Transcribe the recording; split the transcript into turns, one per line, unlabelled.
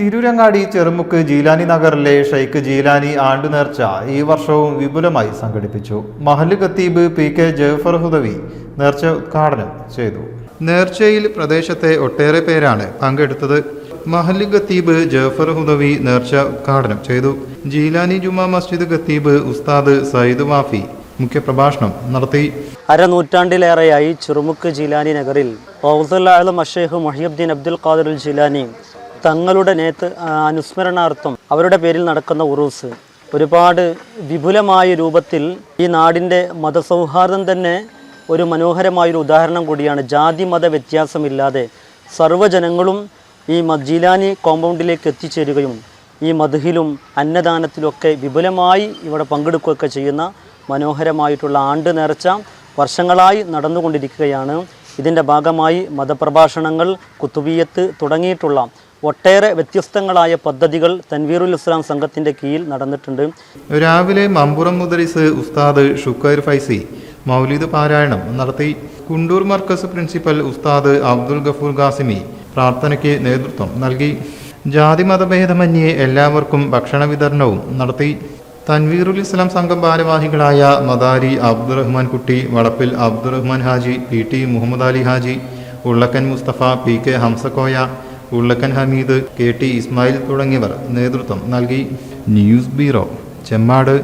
തിരൂരങ്ങാടി ചെറുമുക്ക് ജീലാനി നഗറിലെ ഷെയ്ഖ് ജീലാനി ആണ്ടുനേർച്ച ഈ വർഷവും വിപുലമായി സംഘടിപ്പിച്ചു. മഹൽ ഖത്തീബ് പി കെ ജഫർ ഹുദവി നേർച്ച ഉദ്ഘാടനം ചെയ്തു. നേർച്ചയിൽ പ്രദേശത്തെ ഒട്ടേറെ പേരാണ് പങ്കെടുത്തത്. മഹൽ ഖത്തീബ് ജഫർ ഹുദവി നേർച്ച ഉദ്ഘാടനം ചെയ്തു. ജീലാനി ജുമാ മസ്ജിദ് ഖത്തീബ് ഉസ്താദ് സയ്യിദ് വാഫി മുഖ്യപ്രഭാഷണം നടത്തി.
അരനൂറ്റാണ്ടിലേറെയായി ചെറുമുക്ക് ജീലാനി നഗറിൽ റൗസുല്ലാലും അഷേഖ് മൊഹിയുദ്ദീൻ അബ്ദുൽ ഖാദിർ ജിലാനി തങ്ങളുടെ നേത്ത് അനുസ്മരണാർത്ഥം അവരുടെ പേരിൽ നടക്കുന്ന ഉറൂസ് ഒരുപാട് വിപുലമായ രൂപത്തിൽ ഈ നാടിന്റെ മതസൗഹാർദ്ദം തന്നെ ഒരു മനോഹരമായൊരു ഉദാഹരണം കൂടിയാണ്. ജാതി മത വ്യത്യാസമില്ലാതെ സർവജനങ്ങളും ഈ മജീലാനി കോമ്പൗണ്ടിലേക്ക് എത്തിച്ചേരുകയും ഈ മധുഹിലും അന്നദാനത്തിലൊക്കെ വിപുലമായി ഇവിടെ പങ്കെടുക്കുകയൊക്കെ ചെയ്യുന്ന മനോഹരമായിട്ടുള്ള ആണ്ട് നേർച്ച വർഷങ്ങളായി നടന്നുകൊണ്ടിരിക്കുകയാണ്. ഇതിന്റെ ഭാഗമായി മതപ്രഭാഷണങ്ങൾ കുത്തുബിയത്ത് തുടങ്ങിയിട്ടുള്ള ഒട്ടേറെ വ്യത്യസ്തങ്ങളായ പദ്ധതികൾ തൻവീറുൽ ഇസ്ലാം സംഘത്തിന്റെ കീഴിൽ നടന്നിട്ടുണ്ട്.
രാവിലെ മമ്പുറം മുദരിസ് ഉസ്താദ് ഷുക്കൈർ ഫൈസി മൗലീദ് പാരായണം നടത്തി കുണ്ടൂർ മർക്കസ് പ്രിൻസിപ്പൽ ഉസ്താദ് അബ്ദുൽ ഗഫൂർ ഖാസിമി പ്രാർത്ഥനയ്ക്ക് നേതൃത്വം നൽകി. ജാതി മതഭേദമന്യേ എല്ലാവർക്കും ഭക്ഷണ വിതരണവും നടത്തി. തൻവീറുൽ ഇസ്ലാം സംഘം ഭാരവാഹികളായ Madari Abdurahman Kutty Valappil Abdurahman Haji P T Muhammad Ali Haji Ullakkan Mustafa P K Hamzakoya Ullakkan Hameed K T Ismail തുടങ്ങിയവർ നേതൃത്വം നൽകി. News bureau Chemmad.